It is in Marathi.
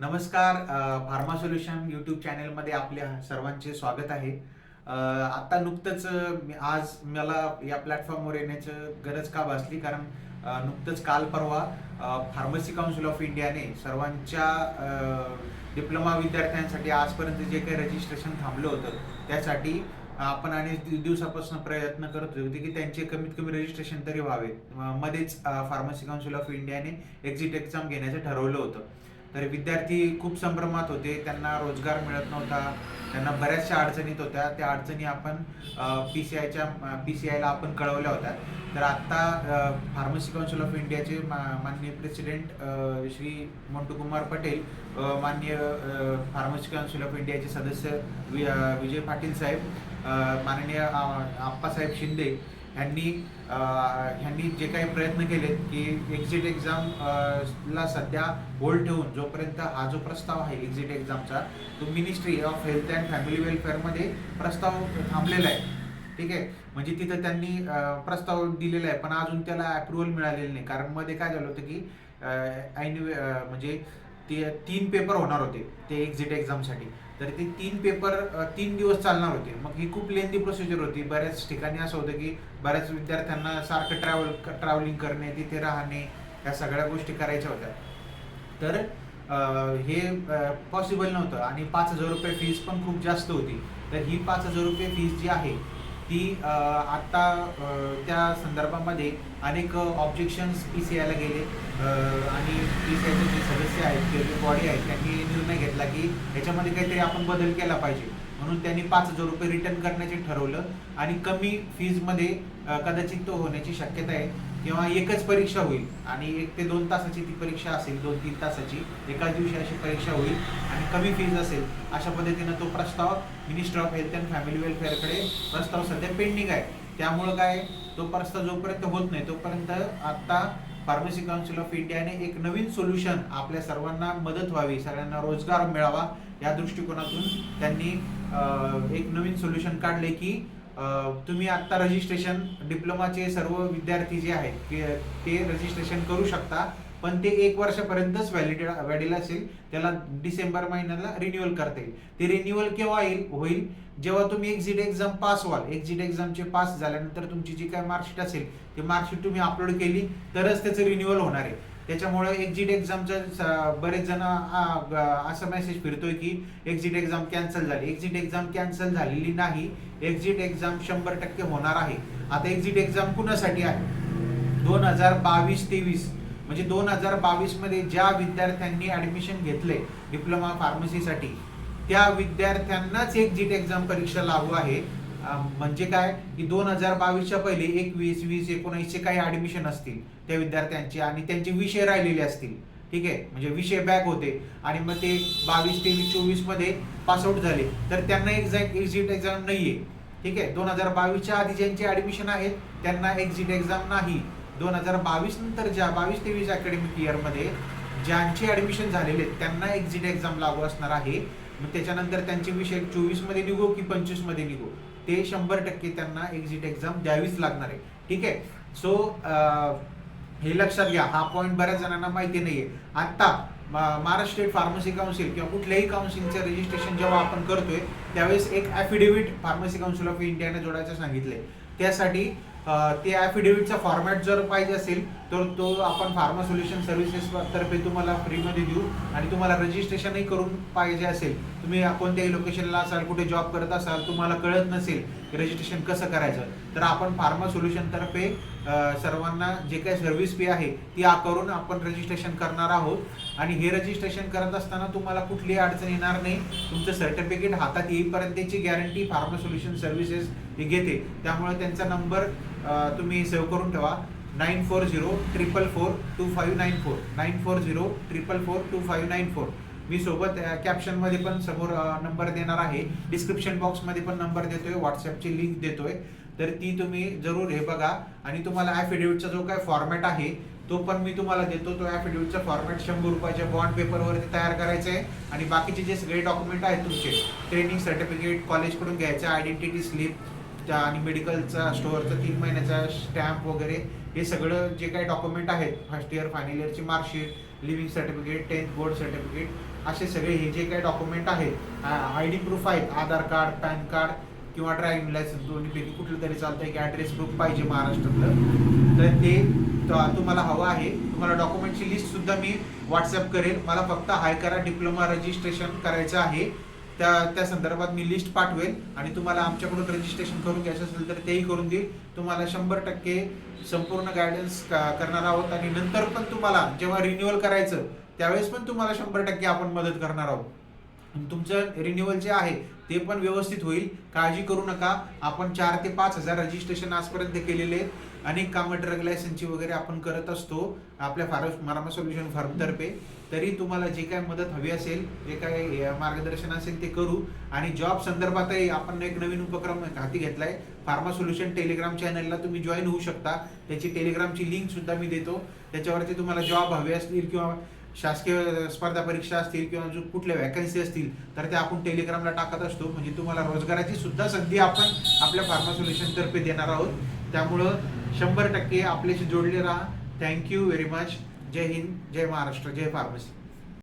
नमस्कार फार्मा सोल्युशन यूट्यूब चॅनलमध्ये आपल्या सर्वांचे स्वागत आहे. आत्ता नुकतंच आज मला या प्लॅटफॉर्मवर येण्याचं गरज का भासली? कारण नुकतंच काल परवा फार्मसी काउन्सिल ऑफ इंडियाने सर्वांच्या डिप्लोमा विद्यार्थ्यांसाठी आजपर्यंत जे काही रजिस्ट्रेशन थांबलं होतं त्यासाठी आपण आणि दिवसापासून प्रयत्न करत होते की त्यांचे कमीत कमी रजिस्ट्रेशन तरी व्हावे मध्येच फार्मसी काउन्सिल ऑफ इंडियाने एक्झिट एक्झाम घेण्याचं ठरवलं होतं. तर विद्यार्थी खूप संभ्रमात होते. त्यांना रोजगार मिळत नव्हता. त्यांना बऱ्याचशा अडचणीत होत्या. त्या अडचणी आपण पी सी आयच्या पी सी आयला आपण कळवल्या होत्या. तर आत्ता फार्मसी काउन्सिल ऑफ इंडियाचे मा- माननीय प्रेसिडेंट श्री मोंटूकुमार पटेल माननीय फार्मसी काउन्सिल ऑफ इंडियाचे सदस्य वि- विजय पाटील साहेब माननीय आप्पासाहेब शिंदे ह्यांनी ह्यांनी जे काही प्रयत्न केलेत की एक्झिट एक्झाम ला सध्या होल्ड ठेवून जोपर्यंत हा जो प्रस्ताव आहे एक्झिट एक्झामचा तो ministry of health and family वेलफेअरमध्ये प्रस्ताव थांबलेला आहे. ठीक आहे? म्हणजे तिथं त्यांनी प्रस्ताव दिलेला आहे पण अजून त्याला अप्रुव्हल मिळालेलं नाही. कारण मध्ये काय झालं होतं की ऐन म्हणजे ते तीन पेपर होणार होते ते एक्झिट एक्झामसाठी तर ते तीन पेपर तीन दिवस चालणार होते. मग ही खूप लेंदी प्रोसिजर होती. बऱ्याच ठिकाणी असं होतं की बऱ्याच विद्यार्थ्यांना सारखं ट्रॅव्हल ट्रॅव्हलिंग करणे तिथे राहणे या सगळ्या गोष्टी करायच्या होत्या. तर हे पॉसिबल नव्हतं. आणि पाच हजार रुपये फीज पण खूप जास्त होती. तर ही पाच हजार रुपये फीज जी आहे ती आत्ता त्या संदर्भामध्ये अनेक ऑब्जेक्शन्स पी सी आयला गेले. आणि पी सी आयचे जे सदस्य आहेत जे बॉडी आहेत त्यांनी निर्णय घेतला की याच्यामध्ये काहीतरी आपण बदल केला पाहिजे. म्हणून त्यांनी पाच हजार रुपये रिटर्न करण्याचे ठरवलं. आणि कमी फीजमध्ये कदाचित तो होण्याची शक्यता आहे. किंवा एकच परीक्षा होईल आणि एक ते दोन तासाची ती परीक्षा असेल दोन तीन तासाची एकाच दिवशी अशी परीक्षा होईल आणि कमी फीज असेल अशा पद्धतीनं तो प्रस्ताव minister of health and family वेलफेअरकडे प्रस्ताव सध्या पेंडिंग आहे. त्यामुळं काय तो प्रस्ताव जोपर्यंत होत नाही तोपर्यंत आत्ता फार्मसी काउन्सिल ऑफ इंडियाने एक नवीन सोल्युशन आपल्या सर्वांना मदत व्हावी सगळ्यांना रोजगार मिळावा या दृष्टिकोनातून त्यांनी एक नवीन सोल्युशन काढले की तुम्ही आत्ता रजिस्ट्रेशन डिप्लोमाचे सर्व विद्यार्थी जे आहेत ते रजिस्ट्रेशन करू शकता पण ते एक वर्षापर्यंतच व्हॅलिड व्हॅलिड असेल. त्याला डिसेंबर महिन्याला रिन्युअल करता येईल. ते रिन्युअल केव्हा येईल? होईल जेव्हा तुम्ही एक्झिट एक्झाम पास व्हाल. एक्झिट एक्झामचे पास झाल्यानंतर तुमची जी काय मार्कशीट असेल ती मार्कशीट तुम्ही अपलोड केली तरच त्याचं रिन्युअल होणार आहे. त्याच्यामुळे एक्झिट एक्झामचं बरेच जण असं मेसेज फिरतोय की एक्झिट एक्झाम कॅन्सल झाली. एक्झिट एक्झाम कॅन्सल झालेली नाही. एक्झिट एक्झाम शंभर टक्के होणार आहे. आता एक्झिट एक्झाम कुणासाठी आहे? दोन हजार बावीस तेवीस. म्हणजे दोन हजार बावीसमध्ये ज्या विद्यार्थ्यांनी ॲडमिशन घेतले डिप्लोमा फार्मसीसाठी त्या विद्यार्थ्यांनाच एक्झिट एक्झाम परीक्षा लागू आहे. म्हणजे काय की दोन हजार बावीसच्या पहिले एकवीस वीस एकोणीसचे काही ॲडमिशन असतील त्या विद्यार्थ्यांचे आणि त्यांचे विषय राहिलेले असतील. ठीक आहे? म्हणजे विषय बॅक होते आणि मग ते बावीस तेवीस चोवीसमध्ये पासआउट झाले. तर त्यांना एक्झॅक्ट एक्झिट एक्झाम नाही आहे ठीक आहे? दोन हजार बावीसच्या आधी ज्यांचे ॲडमिशन आहेत त्यांना एक्झिट एक्झाम नाही. दोन हजार बावीस नंतर ज्या बावीस तेवीस अकॅडमिक इयरमध्ये ज्यांचे ॲडमिशन झालेले आहेत त्यांना एक्झिट एक्झाम लागू असणार आहे. मग त्याच्यानंतर त्यांचे विषय चोवीसमध्ये निघो की पंचवीसमध्ये निघो. ते शंभर टक्के त्यांना एक्झिट एक्झाम द्यावीच लागणार आहे. ठीक आहे? सो हे लक्षात घ्या हा पॉईंट बऱ्याच जणांना माहिती नाही आहे आत्ता महाराष्ट्र स्टेट फार्मसी काउन्सिल किंवा कुठल्याही काउन्सिलचं रजिस्ट्रेशन जेव्हा आपण करतोय त्यावेळेस एक ॲफिडेव्हिट फार्मसी काउन्सिल ऑफ इंडियाने जोडायचं सांगितलंय. त्यासाठी ते ॲफिडेव्हिटचा फॉर्मॅट जर पाहिजे असेल तर तो आपण फार्मा सोल्युशन सर्व्हिसेस तर्फे तुम्हाला फ्रीमध्ये देऊ आणि तुम्हाला रजिस्ट्रेशनही करून पाहिजे असेल. तुम्ही कोणत्याही लोकेशनला असाल कुठे जॉब करत असाल तुम्हाला कळत नसेल रजिस्ट्रेशन कसं करायचं तर आपण फार्मा सोल्युशनतर्फे सर्वांना जे काही सर्व्हिस फी आहे ती आकारून आपण रजिस्ट्रेशन करणार आहोत. आणि हे रजिस्ट्रेशन करत असताना तुम्हाला कुठलीही अडचण येणार नाही. तुमचं सर्टिफिकेट हातात येईपर्यंतची गॅरंटी फार्मा सोल्युशन सर्व्हिसेस हे घेते. त्यामुळे त्यांचा नंबर तुम्ही सेव्ह करून ठेवा. Nine four zero triple four two five nine four nine four zero triple four two five nine four मी सोबत कॅप्शनमध्ये पण समोर नंबर देणार आहे. डिस्क्रिप्शन बॉक्समध्ये पण नंबर देतोय. व्हॉट्सअपची लिंक देतोय. तर ती तुम्ही जरूर हे बघा. आणि तुम्हाला ॲफिडेव्हिटचा जो काय फॉर्मॅट आहे तो पण मी तुम्हाला देतो. तो ॲफिडेव्हिटचा फॉर्मॅट शंभर रुपयाच्या बॉन्ड पेपरवरती तयार करायचं आहे आणि बाकीचे जे सगळे डॉक्युमेंट आहेत तुमचे ट्रेनिंग सर्टिफिकेट कॉलेजकडून घ्यायचं आयडेंटिटी स्लिप आणि मेडिकलचा स्टोअरचा तीन महिन्याचा स्टॅम्प वगैरे हे सगळं जे काही डॉक्युमेंट आहेत first year final इयरची marksheet living certificate tenth board certificate असे सगळे हे जे काही डॉक्युमेंट आहेत आय डी प्रूफ आहेत आधार कार्ड पॅन कार्ड किंवा ड्रायव्हिंग लायसन्स दोन्हीपैकी कुठलं तरी चालतं आहे की ॲड्रेस प्रूफ पाहिजे महाराष्ट्रातलं. तर ते तुम्हाला हवं आहे. तुम्हाला डॉक्युमेंटची लिस्टसुद्धा मी व्हॉट्सअप करेल मला फक्त हाय करा डिप्लोमा रजिस्ट्रेशन करायचं आहे. त्या त्या संदर्भात मी लिस्ट पाठवेल आणि तुम्हाला आमच्याकडून रजिस्ट्रेशन करून घ्यायचं असेल तर तेही करून देईल. तुम्हाला शंभर टक्के संपूर्ण गायडन्स करणार आहोत आणि नंतर पण तुम्हाला जेव्हा रिन्युअल करायचं त्यावेळेस पण तुम्हाला शंभर टक्के आपण मदत करणार आहोत. तुमचं रिन्युअल जे आहे ते पण व्यवस्थित होईल. काळजी करू नका. आपण चार ते पाच हजार रजिस्ट्रेशन आजपर्यंत केलेले आहेत. अनेक कामं ड्रग लायसन्सची वगैरे आपण करत असतो आपल्या फार मारामा सोल्युशन फार्मतर्फे तरी तुम्हाला जे काय मदत हवी असेल जे काय मार्गदर्शन असेल ते करू. आणि जॉब संदर्भातही आपण एक नवीन उपक्रम हाती घेतलाय. फार्मा सोल्युशन टेलिग्राम चॅनलला तुम्ही जॉईन होऊ शकता. त्याची टेलिग्रामची लिंक सुद्धा मी देतो. त्याच्यावरती तुम्हाला जॉब हवे असतील किंवा शासकीय स्पर्धा परीक्षा असतील किंवा जो कुठल्या वॅकन्सी असतील तर त्या आपण टेलिग्रामला टाकत असतो. म्हणजे तुम्हाला रोजगाराची सुद्धा संधी आपण आपल्या फार्मा सोल्युशनतर्फे देणार आहोत. त्यामुळं शंभर टक्के आपल्याशी जोडले राहा. थँक्यू व्हेरी मच जय हिंद जय महाराष्ट्र जय फार्मसी